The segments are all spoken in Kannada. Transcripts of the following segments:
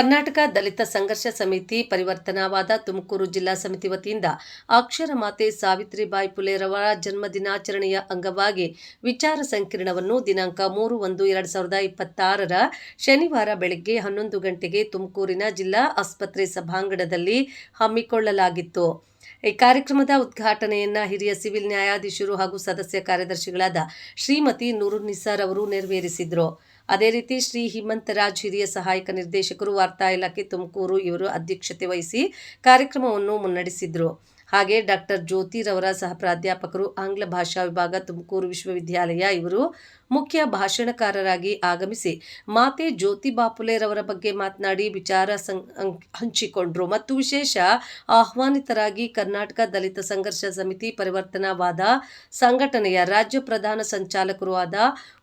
ಕರ್ನಾಟಕ ದಲಿತ ಸಂಘರ್ಷ ಸಮಿತಿ ಪರಿವರ್ತನಾವಾದ ತುಮಕೂರು ಜಿಲ್ಲಾ ಸಮಿತಿ ವತಿಯಿಂದ ಅಕ್ಷರ ಮಾತೆ ಸಾವಿತ್ರಿಬಾಯಿ ಪುಲೆರವರ ಜನ್ಮ ದಿನಾಚರಣೆಯ ಅಂಗವಾಗಿ ವಿಚಾರ ಸಂಕಿರಣವನ್ನು ದಿನಾಂಕ ಮೂರು ಒಂದು ಎರಡು ಸಾವಿರದ ಇಪ್ಪತ್ತಾರರ ಶನಿವಾರ ಬೆಳಗ್ಗೆ ಹನ್ನೊಂದು ಗಂಟೆಗೆ ತುಮಕೂರಿನ ಜಿಲ್ಲಾ ಆಸ್ಪತ್ರೆ ಸಭಾಂಗಣದಲ್ಲಿ ಹಮ್ಮಿಕೊಳ್ಳಲಾಗಿತ್ತು. ಈ ಕಾರ್ಯಕ್ರಮದ ಉದ್ಘಾಟನೆಯನ್ನ ಹಿರಿಯ ಸಿವಿಲ್ ನ್ಯಾಯಾಧೀಶರು ಹಾಗೂ ಸದಸ್ಯ ಕಾರ್ಯದರ್ಶಿಗಳಾದ ಶ್ರೀಮತಿ ನೂರುನ್ನಿಸಾರ್ ಅವರು ನೆರವೇರಿಸಿದ್ರು. ಅದೇ ರೀತಿ ಶ್ರೀ ಹಿಮಂತರಾಜ್ ಹಿರಿಯ ಸಹಾಯಕ ನಿರ್ದೇಶಕರು, ವಾರ್ತಾ ಇಲಾಖೆ ತುಮಕೂರು ಇವರು ಅಧ್ಯಕ್ಷತೆ ವಹಿಸಿ ಕಾರ್ಯಕ್ರಮವನ್ನು ಮುನ್ನಡೆಸಿದ್ರು. ಹಾಗೆ ಡಾಕ್ಟರ್ ಜ್ಯೋತಿರವರ ಸಹ ಪ್ರಾಧ್ಯಾಪಕರು, ಆಂಗ್ಲ ಭಾಷಾ ವಿಭಾಗ, ತುಮಕೂರು ವಿಶ್ವವಿದ್ಯಾಲಯ ಇವರು ಮುಖ್ಯ ಭಾಷಣಕಾರರಾಗಿ ಆಗಮಿಸಿ ಮಾತೆ ಜ್ಯೋತಿ ಬಾಪುಲೆರವರ ಬಗ್ಗೆ ಮಾತನಾಡಿ ವಿಚಾರ ಹಂಚಿಕೊಂಡ್ರು. ಮತ್ತು ವಿಶೇಷ ಆಹ್ವಾನಿತರಾಗಿ ಕರ್ನಾಟಕ ದಲಿತ ಸಂಘರ್ಷ ಸಮಿತಿ ಪರಿವರ್ತನಾವಾದ ಸಂಘಟನೆಯ ರಾಜ್ಯ ಪ್ರಧಾನ ಸಂಚಾಲಕರು ಆದ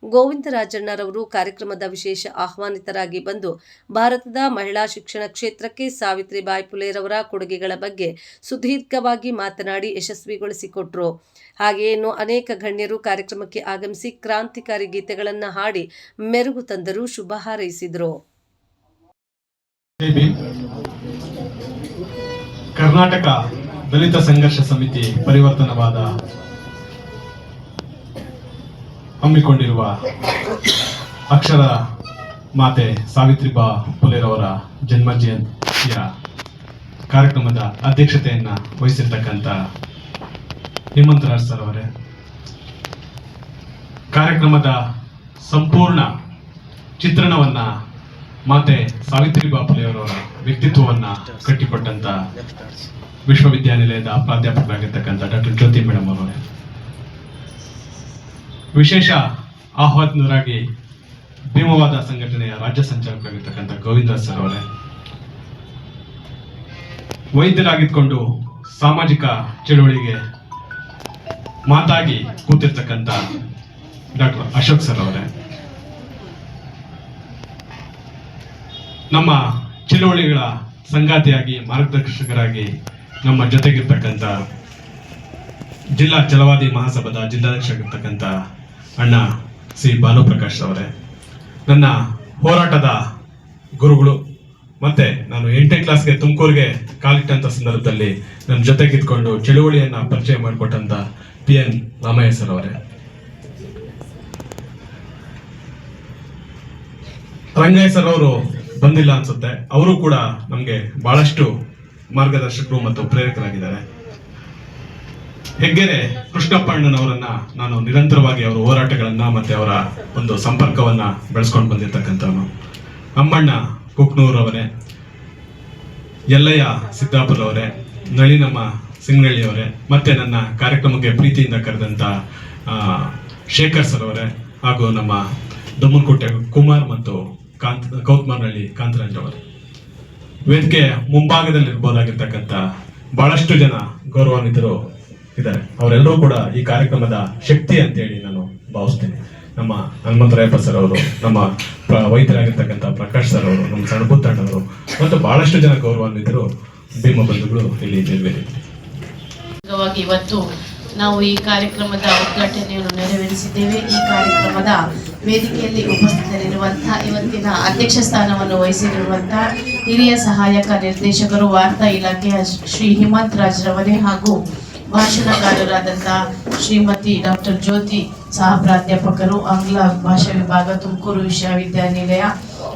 ಗೋವಿಂದರಾಜಣ್ಣರವರು ಕಾರ್ಯಕ್ರಮದ ವಿಶೇಷ ಆಹ್ವಾನಿತರಾಗಿ ಬಂದು ಭಾರತದ ಮಹಿಳಾ ಶಿಕ್ಷಣ ಕ್ಷೇತ್ರಕ್ಕೆ ಸಾವಿತ್ರಿಬಾಯಿ ಪುಲೆರವರ ಕೊಡುಗೆಗಳ ಬಗ್ಗೆ ಸುದೀರ್ಘವಾಗಿ ಮಾತನಾಡಿ ಯಶಸ್ವಿಗೊಳಿಸಿಕೊಟ್ರು. ಹಾಗೆಯೇ ಇನ್ನು ಅನೇಕ ಗಣ್ಯರು ಕಾರ್ಯಕ್ರಮಕ್ಕೆ ಆಗಮಿಸಿ ಕ್ರಾಂತಿಕಾರಿ ಗೀತೆಗಳನ್ನು ಹಾಡಿ ಮೆರುಗು ತಂದರು, ಶುಭ ಹಾರೈಸಿದ್ರು. ಕರ್ನಾಟಕ ದಲಿತ ಸಂಘರ್ಷ ಸಮಿತಿ ಪರಿವರ್ತನವಾದ ಹಮ್ಮಿಕೊಂಡಿರುವ ಅಕ್ಷರ ಮಾತೆ ಸಾವಿತ್ರಿಬಾ ಪುಲೆರವರ ಜನ್ಮ ಜಯಂತಿಯ ಕಾರ್ಯಕ್ರಮದ ಅಧ್ಯಕ್ಷತೆಯನ್ನ ವಹಿಸಿರ್ತಕ್ಕಂಥ ಹೇಮಂತರಾಜ್ ಸರ್ ಅವರೇ. ಕಾರ್ಯಕ್ರಮದ ಸಂಪೂರ್ಣ ಚಿತ್ರಣವನ್ನ ಮಾತೆ ಸಾವಿತ್ರಿಬಾ ಪುಲೆಯವರವರ ವ್ಯಕ್ತಿತ್ವವನ್ನ ಕಟ್ಟಿಕೊಟ್ಟಂತ ವಿಶ್ವವಿದ್ಯಾನಿಲಯದ ಪ್ರಾಧ್ಯಾಪಕರಾಗಿರ್ತಕ್ಕಂಥ ಡಾಕ್ಟರ್ ಜ್ಯೋತಿ ಮೇಡಮ್ ಅವರೇ. ವಿಶೇಷ ಆಹ್ವಾನರಾಗಿ ಭೀಮವಾದ ಸಂಘಟನೆಯ ರಾಜ್ಯ ಸಂಚಾಲಕರಾಗಿರ್ತಕ್ಕಂಥ ಗೋವಿಂದ ಸರ್ ಅವರೇ. ವೈದ್ಯರಾಗಿದ್ಕೊಂಡು ಸಾಮಾಜಿಕ ಚಳುವಳಿಗೆ ಮಾತಾಗಿ ಕೂತಿರ್ತಕ್ಕಂಥ ಡಾಕ್ಟರ್ ಅಶೋಕ್ ಸರ್ ಅವರೇ. ನಮ್ಮ ಚಳುವಳಿಗಳ ಸಂಗಾತಿಯಾಗಿ, ಮಾರ್ಗದರ್ಶಕರಾಗಿ ನಮ್ಮ ಜೊತೆಗಿರ್ತಕ್ಕಂಥ ಜಿಲ್ಲಾ ಚಲವಾದಿ ಮಹಾಸಭಾದ ಜಿಲ್ಲಾಧ್ಯಕ್ಷರಾಗಿರ್ತಕ್ಕಂಥ ಅಣ್ಣ ಸಿ ಭಾನುಪ್ರಕಾಶ್ ಅವರೇ. ನನ್ನ ಹೋರಾಟದ ಗುರುಗಳು ಮತ್ತೆ ನಾನು ಎಂಟನೇ ಕ್ಲಾಸ್ಗೆ ತುಮಕೂರಿಗೆ ಕಾಲಿಟ್ಟಂಥ ಸಂದರ್ಭದಲ್ಲಿ ನನ್ನ ಜೊತೆಗಿದ್ಕೊಂಡು ಚಳುವಳಿಯನ್ನ ಪರಿಚಯ ಮಾಡಿಕೊಟ್ಟಂತ ಪಿ ಎನ್ ರಾಮಯ್ಯ ಸರ್ ಅವರೇ. ರಂಗಯ್ಯ ಸರ್ ಅವರು ಬಂದಿಲ್ಲ ಅನ್ಸುತ್ತೆ. ಅವರು ಕೂಡ ನಮಗೆ ಬಹಳಷ್ಟು ಮಾರ್ಗದರ್ಶಕರು ಮತ್ತು ಪ್ರೇರಕರಾಗಿದ್ದಾರೆ. ಹೆಗ್ಗೆರೆ ಕೃಷ್ಣಪ್ಪಣ್ಣನವರನ್ನ ನಾನು ನಿರಂತರವಾಗಿ ಅವರ ಹೋರಾಟಗಳನ್ನ ಮತ್ತೆ ಅವರ ಒಂದು ಸಂಪರ್ಕವನ್ನ ಬೆಳೆಸ್ಕೊಂಡು ಬಂದಿರತಕ್ಕಂಥವನು ಅಮ್ಮಣ್ಣ ಕುಕ್ನೂರವರೇ ಯಲ್ಲಯ್ಯ ಸಿದ್ದಾಪುರವರೇ, ನಳಿನಮ್ಮ ಸಿಂಗಳ್ಳಿಯವರೇ, ಮತ್ತೆ ನನ್ನ ಕಾರ್ಯಕ್ರಮಕ್ಕೆ ಪ್ರೀತಿಯಿಂದ ಕರೆದಂತ ಶೇಖರ್ ಸರ್ ಅವರೇ, ಹಾಗೂ ನಮ್ಮ ದಮ್ಮನಕೋಟೆ ಕುಮಾರ್ ಮತ್ತು ಕಾಂತ್ ಕೌತ್ಮಾರ್ನಹಳ್ಳಿ ಕಾಂತರಾಜ್ ಅವರು. ವೇದಿಕೆ ಮುಂಭಾಗದಲ್ಲಿ ಇರ್ಬೋದಾಗಿರ್ತಕ್ಕಂಥ ಬಹಳಷ್ಟು ಜನ ಗೌರವಾನ್ವಿತರು ಇದ್ದಾರೆ. ಅವರೆಲ್ಲರೂ ಕೂಡ ಈ ಕಾರ್ಯಕ್ರಮದ ಶಕ್ತಿ ಅಂತೇಳಿ ನಾನು ಭಾವಿಸ್ತೇನೆ. ನಮ್ಮ ಹನುಮಂತರಾಯಪ್ಪ ಸರ್ ಅವರು, ನಮ್ಮ ವೈದ್ಯರಾಗಿರ್ತಕ್ಕಂಥ ಪ್ರಕಾಶ್ ಸರ್ ಅವರು, ನಮ್ಮ ಸಣಪುತ್ತಣ್ಣವರು ಮತ್ತು ಬಹಳಷ್ಟು ಜನ ಗೌರವಾನ್ವಿತರು ಭೀಮ ಬಂಧುಗಳು ಇಲ್ಲಿ ನೆರವೇರಿದ್ದಾರೆ ಇವತ್ತು ನಾವು ಈ ಕಾರ್ಯಕ್ರಮದ ಉದ್ಘಾಟನೆಯನ್ನು ನೆರವೇರಿಸಿದ್ದೇವೆ. ಈ ಕಾರ್ಯಕ್ರಮದ ವೇದಿಕೆಯಲ್ಲಿ ಉಪಸ್ಥಿತರಿರುವಂತಹ ಇವತ್ತಿನ ಅಧ್ಯಕ್ಷ ಸ್ಥಾನವನ್ನು ವಹಿಸಿರುವಂತಹ ಹಿರಿಯ ಸಹಾಯಕ ನಿರ್ದೇಶಕರು, ವಾರ್ತಾ ಇಲಾಖೆಯ ಶ್ರೀ ಹಿಮಂತ್ ರಾಜ್ರವರೇ ಹಾಗೂ ಭಾಷಣಕಾರರಾದಂತಹ ಶ್ರೀಮತಿ ಡಾಕ್ಟರ್ ಜ್ಯೋತಿ ಸಹ ಪ್ರಾಧ್ಯಾಪಕರು ಆಂಗ್ಲ ಭಾಷಾ ವಿಭಾಗ, ತುಮಕೂರು ವಿಶ್ವವಿದ್ಯಾನಿಲಯ.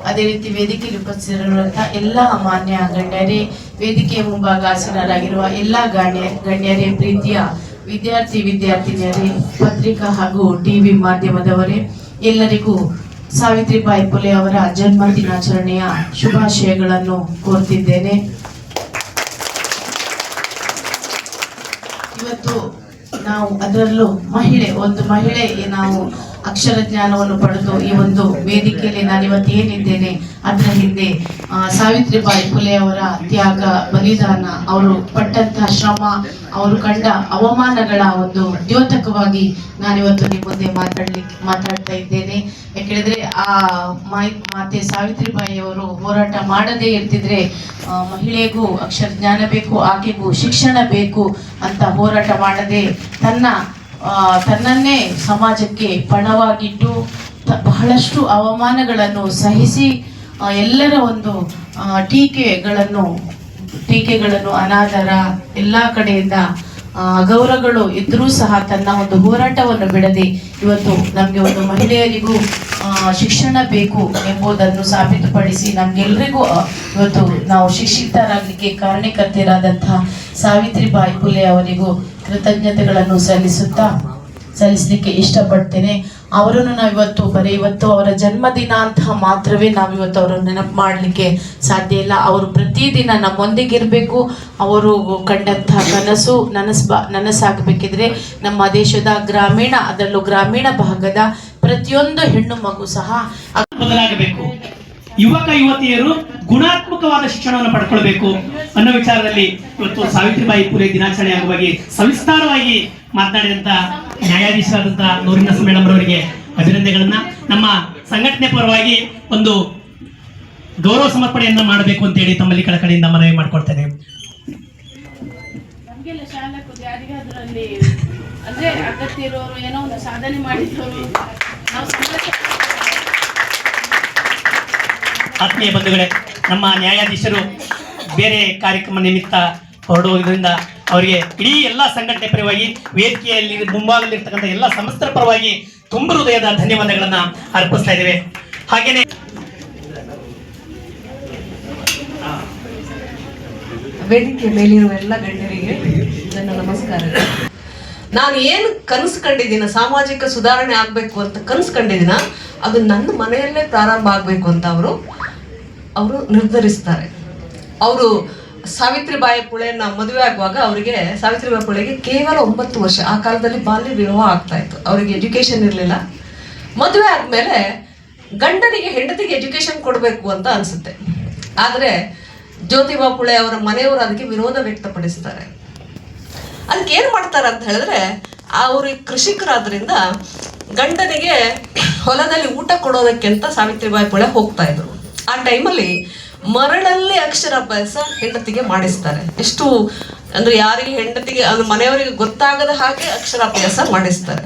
ಅದೇ ರೀತಿ ವೇದಿಕೆಯಲ್ಲಿ ಉಪಸ್ಥಿತರಿರುವಂತಹ ಎಲ್ಲ ಮಾನ್ಯ ಗಣ್ಯರೇ, ವೇದಿಕೆಯ ಮುಂಭಾಗ ಆಸೀನರಾಗಿರುವ ಎಲ್ಲ ಗಣ್ಯ ಗಣ್ಯರೇ, ಪ್ರೀತಿಯ ವಿದ್ಯಾರ್ಥಿ, ವಿದ್ಯಾರ್ಥಿನಿಯರೇ, ಪತ್ರಿಕಾ ಹಾಗೂ ಟಿವಿ ಮಾಧ್ಯಮದವರೇ, ಎಲ್ಲರಿಗೂ ಸಾವಿತ್ರಿಬಾಯಿ ಪುಲೆ ಅವರ ಜನ್ಮ ದಿನಾಚರಣೆಯ ಶುಭಾಶಯಗಳನ್ನು ಕೋರ್ತಿದ್ದೇನೆ. ಇವತ್ತು ನಾವು ಅದರಲ್ಲೂ ಮಹಿಳೆ, ಒಂದು ಮಹಿಳೆ ನಾವು ಅಕ್ಷರ ಜ್ಞಾನವನ್ನು ಪಡೆದು ಈ ಒಂದು ವೇದಿಕೆಯಲ್ಲಿ ನಾನು ಇವತ್ತು ಏನಿದ್ದೇನೆ, ಅದರ ಹಿಂದೆ ಸಾವಿತ್ರಿಬಾಯಿ ಫುಲೆ ಅವರ ತ್ಯಾಗ, ಬಲಿದಾನ, ಅವರು ಪಟ್ಟಂತಹ ಶ್ರಮ, ಅವರು ಕಂಡ ಅವಮಾನಗಳ ಒಂದು ದ್ಯೋತಕವಾಗಿ ನಾನಿವತ್ತು ನಿಮ್ಮ ಮುಂದೆ ಮಾತಾಡ್ಲಿಕ್ಕೆ ಮಾತಾಡ್ತಾ ಇದ್ದೇನೆ. ಯಾಕೆಳಿದ್ರೆ ಆ ಮಾತೆ ಸಾವಿತ್ರಿಬಾಯಿ ಅವರು ಹೋರಾಟ ಮಾಡದೇ ಇರ್ತಿದ್ರೆ ಮಹಿಳೆಗೂ ಅಕ್ಷರ ಜ್ಞಾನ ಬೇಕು, ಆಕೆಗೂ ಶಿಕ್ಷಣ ಬೇಕು ಅಂತ ಹೋರಾಟ ಮಾಡದೆ ತನ್ನ ತನ್ನನ್ನೇ ಸಮಾಜಕ್ಕೆ ಪಣವಾಗಿಟ್ಟು ಬಹಳಷ್ಟು ಅವಮಾನಗಳನ್ನು ಸಹಿಸಿ ಎಲ್ಲರ ಒಂದು ಟೀಕೆಗಳನ್ನು ಟೀಕೆಗಳನ್ನು ಅನಾದರ ಎಲ್ಲ ಕಡೆಯಿಂದ ಗೌರವಗಳು ಇದ್ದರೂ ಸಹ ತನ್ನ ಒಂದು ಹೋರಾಟವನ್ನು ಬಿಡದೆ ಇವತ್ತು ನಮಗೆ ಒಂದು ಮಹಿಳೆಯರಿಗೂ ಶಿಕ್ಷಣ ಬೇಕು ಎಂಬುದನ್ನು ಸಾಬೀತುಪಡಿಸಿ ನಮ್ಗೆಲ್ರಿಗೂ ಇವತ್ತು ನಾವು ಶಿಕ್ಷಿತರಾಗಲಿಕ್ಕೆ ಕಾರಣಕರ್ತರಾದಂತಹ ಸಾವಿತ್ರಿಬಾಯಿ ಫುಲೆ ಅವರಿಗೂ ಕೃತಜ್ಞತೆಗಳನ್ನು ಸಲ್ಲಿಸುತ್ತಾ ಸಲ್ಲಿಸಲಿಕ್ಕೆ ಇಷ್ಟಪಡ್ತೇನೆ. ಅವರನ್ನು ನಾವು ಇವತ್ತು ಬರೀ ಇವತ್ತು ಅವರ ಜನ್ಮದಿನ ಅಂತ ಮಾತ್ರವೇ ನಾವು ಇವತ್ತು ಅವರನ್ನು ನೆನಪು ಮಾಡಲಿಕ್ಕೆ ಸಾಧ್ಯ ಇಲ್ಲ. ಅವರು ಪ್ರತಿದಿನ ನಮ್ಮೊಂದಿಗಿರಬೇಕು. ಅವರು ಕಂಡಂತಹ ಕನಸು ನನಸು ನನಸಾಗಬೇಕಿದ್ರೆ ನಮ್ಮ ದೇಶದ ಗ್ರಾಮೀಣ, ಅದರಲ್ಲೂ ಗ್ರಾಮೀಣ ಭಾಗದ ಪ್ರತಿಯೊಂದು ಹೆಣ್ಣು ಮಗು ಸಹ ಬದಲಾಗಬೇಕು. ಯುವಕ, ಯುವತಿಯರು ಗುಣಾತ್ಮಕವಾದ ಶಿಕ್ಷಣವನ್ನು ಪಡ್ಕೊಳ್ಬೇಕು ಅನ್ನೋ ವಿಚಾರದಲ್ಲಿ ಇವತ್ತು ಸಾವಿತ್ರಿಬಾಯಿ ಪುಲೆ ದಿನಾಚರಣೆ ಆಗುವಾಗಿ ಸವಿಸ್ತಾರವಾಗಿ ಮಾತನಾಡಿದಂತ ನ್ಯಾಯಾಧೀಶರಾದಂತಹ ನೂರಿನ ಮೇಡಮ್ ಅವರಿಗೆ ಅಭಿನಂದನೆಗಳನ್ನ. ನಮ್ಮ ಸಂಘಟನೆ ಪರವಾಗಿ ಒಂದು ಗೌರವ ಸಮರ್ಪಣೆಯನ್ನ ಮಾಡಬೇಕು ಅಂತ ಹೇಳಿ ತಮ್ಮಲ್ಲಿ ಕಳಕಳಿಯಿಂದ ಮನವಿ ಮಾಡ್ಕೊಳ್ತೇನೆ. ಅಂದ್ರೆ ಅಗತ್ಯ ಇರೋರು ಏನೋ ಒಂದು ಸಾಧನೆ ಮಾಡಿದವರು. ನಾವು ಸಂತೋಷ ಆತ್ಮೀಯ ಬಂಧುಗಳೇ ನಮ್ಮ ನ್ಯಾಯಾಧೀಶರು ಬೇರೆ ಕಾರ್ಯಕ್ರಮ ನಿಮಿತ್ತ ಹೊರಡುವುದರಿಂದ ಅವರಿಗೆ ಇಡೀ ಎಲ್ಲ ಸಂಘಟನೆ ಪರವಾಗಿ ವೇದಿಕೆಯಲ್ಲಿ ಮುಂಭಾಗದಲ್ಲಿರ್ತಕ್ಕಂಥ ಎಲ್ಲ ಸಂಸ್ಥರ ಪರವಾಗಿ ತುಂಬ ಹೃದಯದ ಧನ್ಯವಾದಗಳನ್ನು ಅರ್ಪಿಸ್ತಾ ಇದ್ದೇವೆ. ಹಾಗೇನೆ ವೇದಿಕೆ ಮೇಲಿರುವ ಎಲ್ಲ ಗಣ್ಯರಿಗೆ ನನ್ನ ನಮಸ್ಕಾರ. ನಾನು ಏನು ಕನಸು ಕಂಡಿದ್ದೀನ, ಸಾಮಾಜಿಕ ಸುಧಾರಣೆ ಆಗಬೇಕು ಅಂತ ಕನಸು ಕಂಡಿದ್ದೀನ? ಅದು ನನ್ನ ಮನೆಯಲ್ಲೇ ಪ್ರಾರಂಭ ಆಗಬೇಕು ಅಂತ ಅವರು ಅವರು ನಿರ್ಧರಿಸ್ತಾರೆ. ಅವರು ಸಾವಿತ್ರಿಬಾಯಿ ಪುಳೆನ ಮದುವೆ ಆಗುವಾಗ ಅವರಿಗೆ ಸಾವಿತ್ರಿಬಾಯಿ ಪುಳೆಗೆ ಕೇವಲ ಒಂಬತ್ತು ವರ್ಷ. ಆ ಕಾಲದಲ್ಲಿ ಬಾಲ್ಯ ವಿವಾಹ ಆಗ್ತಾ ಇತ್ತು. ಅವರಿಗೆ ಎಜುಕೇಶನ್ ಇರಲಿಲ್ಲ. ಮದುವೆ ಆದಮೇಲೆ ಗಂಡನಿಗೆ ಹೆಂಡತಿಗೆ ಎಜುಕೇಶನ್ ಕೊಡಬೇಕು ಅಂತ ಅನಿಸುತ್ತೆ. ಆದರೆ ಜ್ಯೋತಿಬಾ ಪುಳೆ ಅವರ ಮನೆಯವರು ಅದಕ್ಕೆ ವಿರೋಧ ವ್ಯಕ್ತಪಡಿಸ್ತಾರೆ. ಅದಕ್ಕೆ ಏನು ಮಾಡ್ತಾರೆ ಅಂತ ಹೇಳಿದ್ರೆ, ಅವರು ಕೃಷಿಕರಾದ್ರಿಂದ ಗಂಡನಿಗೆ ಹೊಲದಲ್ಲಿ ಊಟ ಕೊಡೋದಕ್ಕೆ ಅಂತ ಸಾವಿತ್ರಿಬಾಯಿ ಪುಳೆ ಹೋಗ್ತಾ ಇದ್ರು. ಆ ಟೈಮಲ್ಲಿ ಮರಳಲ್ಲಿ ಅಕ್ಷರಾಭ್ಯಾಸ ಹೆಂಡತಿಗೆ ಮಾಡಿಸ್ತಾರೆ. ಎಷ್ಟು ಅಂದ್ರೆ ಯಾರಿಗೆ ಹೆಂಡತಿಗೆ, ಅದು ಮನೆಯವರಿಗೆ ಗೊತ್ತಾಗದ ಹಾಗೆ ಅಕ್ಷರಾಭ್ಯಾಸ ಮಾಡಿಸ್ತಾರೆ.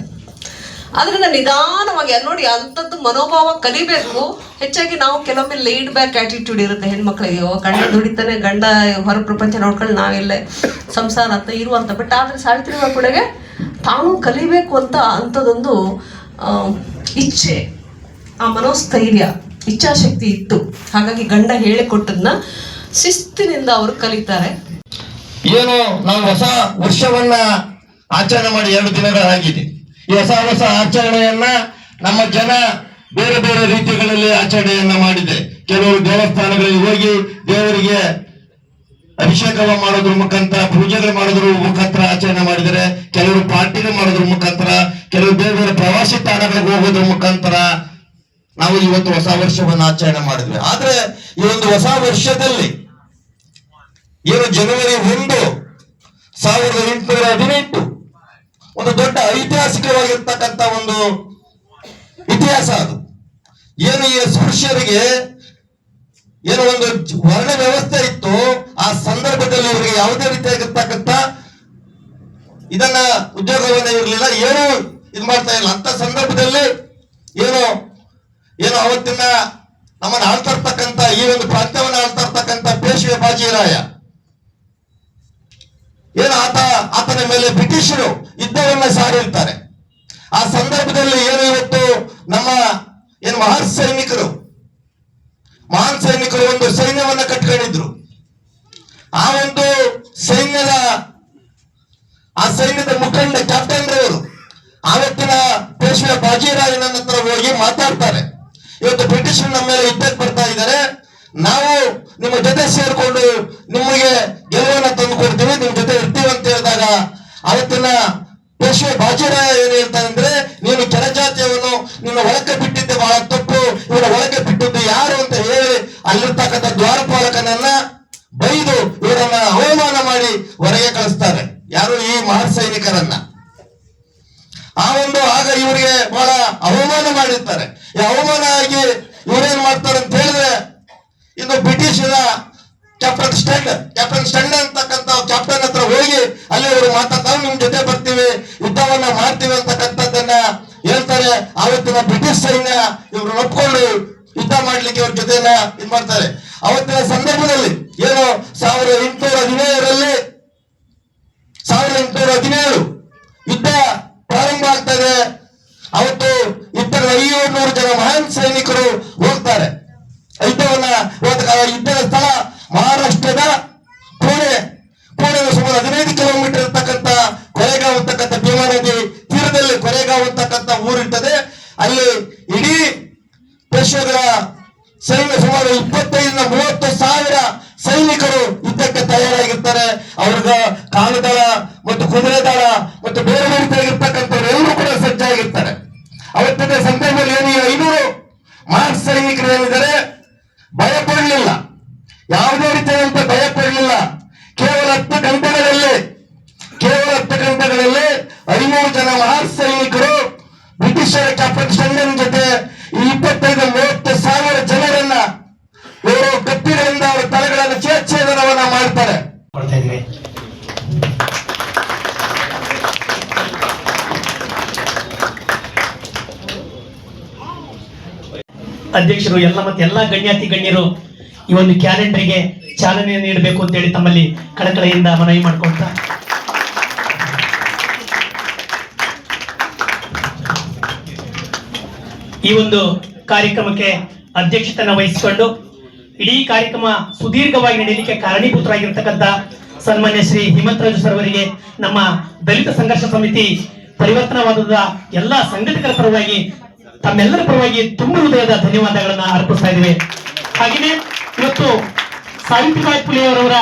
ಅದರಿಂದ ನಿಧಾನವಾಗಿ ನೋಡಿ ಅಂಥದ್ದು ಮನೋಭಾವ ಕಲಿಬೇಕು. ಹೆಚ್ಚಾಗಿ ನಾವು ಕೆಲವೊಮ್ಮೆ ಲೀಡ್ ಬ್ಯಾಕ್ ಆಟಿಟ್ಯೂಡ್ ಇರುತ್ತೆ ಹೆಣ್ಮಕ್ಳಿಗೆ. ಗಂಡ ದುಡಿತಾನೆ, ಗಂಡ ಹೊರ ಪ್ರಪಂಚ ನೋಡ್ಕೊಂಡು ನಾವಿಲ್ಲೇ ಸಂಸಾರ ಅಂತ ಇರುವಂತ. ಬಟ್ ಆದ್ರೆ ಸಾವಿತ್ರಿ ಕೂಡಗೆ ತಾವು ಕಲಿಬೇಕು ಅಂತ ಅಂಥದ್ದೊಂದು ಇಚ್ಛೆ, ಆ ಮನೋಸ್ಥೈರ್ಯ. ಇಚ್ಛಾಶಕ್ತಿ ಇತ್ತು. ಹಾಗಾಗಿ ಗಂಡ ಹೇಳಿಕೊಟ್ಟದನ್ನ ಶಿಸ್ತಿನಿಂದ ಅವರು ಕಲಿತಾರೆ. ಏನು, ನಾವು ಹೊಸ ವರ್ಷವನ್ನ ಆಚರಣೆ ಮಾಡಿ ಎರಡು ದಿನಗಳಾಗಿದೆ ಈ ಹೊಸ ಹೊಸ ಆಚರಣೆಯನ್ನ ನಮ್ಮ ಜನ ಬೇರೆ ಬೇರೆ ರೀತಿಗಳಲ್ಲಿ ಆಚರಣೆಯನ್ನ ಮಾಡಿದೆ. ಕೆಲವರು ದೇವಸ್ಥಾನಗಳಿಗೆ ಹೋಗಿ ದೇವರಿಗೆ ಅಭಿಷೇಕವ ಮಾಡೋದ್ರ ಮುಖಾಂತರ, ಪೂಜೆಗಳು ಮಾಡೋದ್ರ ಮುಖಾಂತರ ಆಚರಣೆ ಮಾಡಿದರೆ, ಕೆಲವರು ಪಾರ್ಟಿಗಳು ಮಾಡೋದ್ರ ಮುಖಾಂತರ, ಕೆಲವರು ಬೇರೆ ಬೇರೆ ಪ್ರವಾಸಿ ತಾಣಗಳಿಗೆ ಹೋಗೋದ್ರ ಮುಖಾಂತರ ನಾವು ಇವತ್ತು ಹೊಸ ವರ್ಷವನ್ನು ಆಚರಣೆ ಮಾಡಿದ್ವಿ. ಆದ್ರೆ ಈ ಒಂದು ಹೊಸ ವರ್ಷದಲ್ಲಿ ಏನು ಜನವರಿ ಒಂದು ಸಾವಿರದ ಎಂಟುನೂರ ಹದಿನೆಂಟು ಒಂದು ದೊಡ್ಡ ಐತಿಹಾಸಿಕವಾಗಿರ್ತಕ್ಕಂಥ ಒಂದು ಇತಿಹಾಸ ಅದು. ಏನು ಈ ಸ್ಪೃಶ್ಯರಿಗೆ ಏನು ಒಂದು ವರ್ಣ ವ್ಯವಸ್ಥೆ ಇತ್ತು, ಆ ಸಂದರ್ಭದಲ್ಲಿ ಇವರಿಗೆ ಯಾವುದೇ ರೀತಿಯಾಗಿರ್ತಕ್ಕಂಥ ಇದನ್ನ ಉದ್ಯೋಗವನ್ನ ಇರಲಿಲ್ಲ, ಏನು ಇದು ಮಾಡ್ತಾ ಇಲ್ಲ. ಅಂತ ಸಂದರ್ಭದಲ್ಲಿ ಏನು ಏನು ಅವತ್ತಿನ ನಮ್ಮನ್ನ ಆಳ್ತಾ ಇರ್ತಕ್ಕಂಥ ಈ ಒಂದು ಪ್ರಾಂತ್ಯವನ್ನು ಆಳ್ತಾ ಇರ್ತಕ್ಕಂಥ ಪೇಶ್ವೆ ಬಾಜಿರಾಯ ಏನು ಆತ, ಆತನ ಮೇಲೆ ಬ್ರಿಟಿಷರು ಯುದ್ಧವನ್ನ ಸಾರಿರ್ತಾರೆ. ಆ ಸಂದರ್ಭದಲ್ಲಿ ಏನು ಇವತ್ತು ನಮ್ಮ ಏನು ಮಹಾನ್ ಸೈನಿಕರು ಮಹಾನ್ ಸೈನಿಕರು ಒಂದು ಸೈನ್ಯವನ್ನ ಕಟ್ಕೊಂಡಿದ್ರು. ಆ ಒಂದು ಸೈನ್ಯದ, ಆ ಸೈನ್ಯದ ಮುಖಂಡ ಕ್ಯಾಪ್ಟನ್ ರವರು, ಆವತ್ತಿನ ಪೇಶ್ವೆ ಬಾಜಿರಾಯನ ಹತ್ರ ಹೋಗಿ ಮಾತಾಡ್ತಾರೆ. ಬ್ರಿಟಿಷರು ನಮ್ಮ ಮೇಲೆ ಯುದ್ಧಕ್ಕೆ ಬರ್ತಾ ಇದ್ದಾರೆ. ನಾವು ನಿಮ್ಮ ಜೊತೆ ಸೇರ್ಕೊಂಡು ನಿಮಗೆ ಗೆಲುವನ್ನ ತಂದು ಕೊಡ್ತೀವಿ, ನಿಮ್ ಜೊತೆ ಇರ್ತೀವಿ ಅಂತ ಹೇಳಿದಾಗ ಅವತ್ತಿನ ಪೇಶ್ವೆ ಬಾಜಿರಾಯ ಏನ್ ಹೇಳ್ತಾರೆ ಅಂದ್ರೆ, ನೀನು ಕೆಳಜಾತಿಯವನು ನಿನ್ನ ಒಳಕ್ಕೆ ಬಿಟ್ಟಿದ್ದೆ, ಬಹಳ ತಪ್ಪು. ಇವನ ಒಳಗೆ ಬಿಟ್ಟಿದ್ದು ಯಾರು? ಅಂತ ಹೇಳಿ ಅಲ್ಲಿರ್ತಕ್ಕಂಥ ದ್ವಾರಪಾಲಕನನ್ನ ಬೈದು ಇವರನ್ನ ಅವಮಾನ ಮಾಡಿ ಹೊರಗೆ ಕಳಿಸ್ತಾರೆ. ಯಾರು ಈ ಮಹಾ ಸೈನಿಕರನ್ನ? ಆ ಒಂದು ಆಗ ಇವರಿಗೆ ಬಹಳ ಅವಮಾನ ಮಾಡಿರ್ತಾರೆ. ಈ ಅವಮಾನ ಆಗಿ ಇವರೇನ್ ಮಾಡ್ತಾರೆ ಅಂತ ಹೇಳಿದ್ರೆ, ಇನ್ನು ಬ್ರಿಟಿಷರ ಕ್ಯಾಪ್ಟನ್ ಸ್ಟ್ಯಾಂಡ್ ಕ್ಯಾಪ್ಟನ್ ಸ್ಟ್ಯಾಂಡ್ ಅಂತಕ್ಕಂಥ ಕ್ಯಾಪ್ಟನ್ ಹತ್ರ ಹೋಗಿ ಅಲ್ಲಿ ಅವರು ಮಾತಾಡ್ತಾರೆ, ನಿಮ್ ಜೊತೆ ಬರ್ತೀವಿ, ಯುದ್ಧವನ್ನ ಮಾಡ್ತೀವಿ ಅಂತಕ್ಕಂಥದ್ದನ್ನ ಹೇಳ್ತಾರೆ. ಆವತ್ತಿನ ಬ್ರಿಟಿಷ್ ಸೈನ್ಯ ಇವರು ಒಪ್ಕೊಂಡು ಯುದ್ಧ ಮಾಡ್ಲಿಕ್ಕೆ ಇವ್ರ ಜೊತೆಯನ್ನ ಇದ್ ಮಾಡ್ತಾರೆ. ಅವತ್ತಿನ ಸಂದರ್ಭದಲ್ಲಿ ಏನು ಸಾವಿರದ ಎಂಟುನೂರ ಹದಿನೇಳರಲ್ಲಿ, ಸಾವಿರದ ಎಂಟುನೂರ ಹದಿನೇಳು ಯುದ್ಧ ಪ್ರಾರಂಭ ಆಗ್ತದೆ ಅವತ್ತು ಇಬ್ಬರ ಐನೂರು ಜನ ಮಹಾನ್ ಸೈನಿಕರು ಹೋಗ್ತಾರೆ ಯುದ್ಧವನ್ನ ಯುದ್ಧದ ಸ್ಥಳ ಮಹಾರಾಷ್ಟ್ರದ ಪುಣೆ. ಕೋಣೆ ಸುಮಾರು ಹದಿನೈದು ಕಿಲೋಮೀಟರ್ ಇರ್ತಕ್ಕಂಥ ಕೊರೆಗಾವ್ ಅಂತಕ್ಕಂಥ ಭೀಮಾ ನದಿ ತೀರದಲ್ಲಿ ಕೊರೆಗಾವ್ ಅಂತಕ್ಕಂಥ ಊರಿರ್ತದೆ ಅಲ್ಲಿ ಇಡೀ ದೇಶದ ಸೈನ್ಯ ಸುಮಾರು ಇಪ್ಪತ್ತೈದರಿಂದ ಮೂವತ್ತು ಸಾವಿರ ಸೈನಿಕರು ಯುದ್ಧಕ್ಕೆ ತಯಾರಾಗಿರ್ತಾರೆ. ಅವ್ರಿಗ ಕಾಲದಳ ಮತ್ತು ಕುದುರೆ ದಳ ಮತ್ತು ಬೇರೆ ಬೇರೆ ಎಲ್ಲರೂ ಕೂಡ ಸಜ್ಜಾಗಿರ್ತಾರೆ. ಅವತ್ತಿನ ಐನೂರು ಮಾರ್ಕ್ ಸೈನಿಕರು ಏನಿದ್ದಾರೆ ಭಯ ಪಡಲಿಲ್ಲ ಯಾವುದೇ ರೀತಿಯಾದಂತ ಭಯ ಪಡಲಿಲ್ಲ ಕೇವಲ ಹತ್ತು ಗಂಟೆಗಳಲ್ಲಿ, ಕೇವಲ ಹತ್ತು ಗಂಟೆಗಳಲ್ಲಿ ಐನೂರು ಜನ ಮಹಾರ್ ಸೈನಿಕರು ಬ್ರಿಟಿಷರ ಕ್ಯಾಪ್ಟನ್ ಸಂಘನ್ ಜೊತೆ ಇಪ್ಪತ್ತೈದು, ಮೂವತ್ತು ಸಾವಿರ ಜನರನ್ನ ಇವರು ಕತ್ತಿರಿಂದ ಅವರ ತಲೆಗಳನ್ನು ಛೇದನವನ್ನ ಮಾಡ್ತಾರೆ. ಅಧ್ಯಕ್ಷರು, ಎಲ್ಲ ಮತ್ತೆ ಎಲ್ಲ ಗಣ್ಯಾತಿ ಗಣ್ಯರು ಈ ಒಂದು ಕ್ಯಾಲೆಂಡರ್ಗೆ ಚಾಲನೆ ನೀಡಬೇಕು ಅಂತ ಹೇಳಿ ತಮ್ಮಲ್ಲಿ ಕಳಕಳೆಯಿಂದ ಮನವಿ ಮಾಡ್ಕೊಳ್ತಾ. ಈ ಒಂದು ಕಾರ್ಯಕ್ರಮಕ್ಕೆ ಅಧ್ಯಕ್ಷತನ ವಹಿಸಿಕೊಂಡು ಇಡೀ ಕಾರ್ಯಕ್ರಮ ಸುದೀರ್ಘವಾಗಿ ನಡೆಯಲಿಕ್ಕೆ ಕಾರಣೀಭೂತರಾಗಿರ್ತಕ್ಕಂಥ ಸನ್ಮಾನ್ಯ ಶ್ರೀ ಹಿಮಂತರಾಜು ಸರ್ ಅವರಿಗೆ ನಮ್ಮ ದಲಿತ ಸಂಘರ್ಷ ಸಮಿತಿ ಪರಿವರ್ತನವಾದದ ಎಲ್ಲ ಸಂಘಟಕರ ಪರವಾಗಿ ತಮ್ಮೆಲ್ಲರ ಪರವಾಗಿ ತುಂಬ ಹೃದಯದ ಧನ್ಯವಾದಗಳನ್ನ ಅರ್ಪಿಸ್ತಾ ಇದ್ದೇವೆ. ಹಾಗೆಯೇ ಇವತ್ತು ಸಾವಿತ್ರಿಬಾಯಿ ಅವರವರ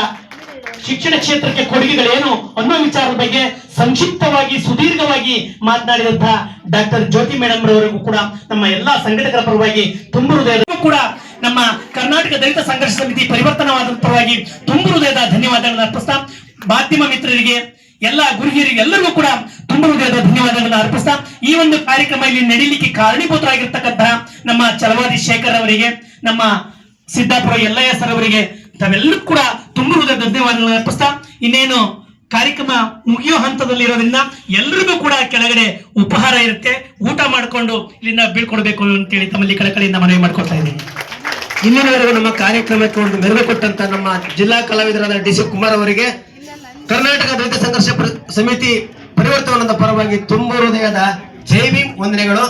ಶಿಕ್ಷಣ ಕ್ಷೇತ್ರಕ್ಕೆ ಕೊಡುಗೆಗಳೇನು ಅನ್ನೋ ವಿಚಾರದ ಬಗ್ಗೆ ಸಂಕ್ಷಿಪ್ತವಾಗಿ, ಸುದೀರ್ಘವಾಗಿ ಮಾತನಾಡಿದಂತಹ ಡಾಕ್ಟರ್ ಜ್ಯೋತಿ ಮೇಡಮ್ ರವರಿಗೂ ಕೂಡ ನಮ್ಮ ಎಲ್ಲಾ ಸಂಘಟಕರ ಪರವಾಗಿ ತುಂಬ ಹೃದಯದ ಕೂಡ ನಮ್ಮ ಕರ್ನಾಟಕ ದಲಿತ ಸಂಘರ್ಷ ಸಮಿತಿ ಪರಿವರ್ತನವಾದ ಪರವಾಗಿ ತುಂಬ ಹೃದಯದ ಧನ್ಯವಾದಗಳನ್ನು ಅರ್ಪಿಸ್ತಾ, ಮಾಧ್ಯಮ ಮಿತ್ರರಿಗೆ ಎಲ್ಲ ಗುರುಹಿಯರಿಗೆ ಎಲ್ಲರಿಗೂ ಕೂಡ ತುಂಬ ಹೃದಯದ ಧನ್ಯವಾದಗಳನ್ನು ಅರ್ಪಿಸ್ತಾ ಈ ಒಂದು ಕಾರ್ಯಕ್ರಮ ಇಲ್ಲಿ ನಡೀಲಿಕ್ಕೆ ಕಾರಣೀಭೂತರಾಗಿರ್ತಕ್ಕಂತಹ ನಮ್ಮ ಚಲವಾದಿ ಶೇಖರ್ ಅವರಿಗೆ, ನಮ್ಮ ಸಿದ್ದಾಪುರ ಎಲ್ಲಯ್ಯ ಸರ್ ಅವರಿಗೆ ತಾವೆಲ್ಲರೂ ಕೂಡ ತುಂಬ ಹೃದಯದ ಧನ್ಯವಾದಗಳನ್ನು ಅರ್ಪಿಸ್ತಾ ಇನ್ನೇನು ಕಾರ್ಯಕ್ರಮ ಮುಗಿಯೋ ಹಂತದಲ್ಲಿ ಇರೋದ್ರಿಂದ ಎಲ್ರಿಗೂ ಕೂಡ ಕೆಳಗಡೆ ಉಪಹಾರ ಇರುತ್ತೆ. ಊಟ ಮಾಡಿಕೊಂಡು ಇಲ್ಲಿಂದ ಬೀಳ್ಕೊಡ್ಬೇಕು ಅಂತೇಳಿ ತಮ್ಮಲ್ಲಿ ಕಳಕಳಿಯಿಂದ ಮನವಿ ಮಾಡ್ಕೊಳ್ತಾ ಇದ್ದೀನಿ. ಇಲ್ಲಿನವರೆಗೂ ನಮ್ಮ ಕಾರ್ಯಕ್ರಮಕ್ಕೆ ಒಂದು ಮೆರುಗು ಕೊಟ್ಟಂತ ನಮ್ಮ ಜಿಲ್ಲಾ ಕಲಾವಿದರಾದ ಡಿ ಸಿ ಕುಮಾರ್ ಅವರಿಗೆ ಕರ್ನಾಟಕ ದಲಿತ ಸಂಘರ್ಷ ಸಮಿತಿ ಪರಿವರ್ತನದ ಪರವಾಗಿ ತುಂಬ ಹೃದಯದ ಜೈ ಭೀಮ್ ವಂದನೆಗಳು.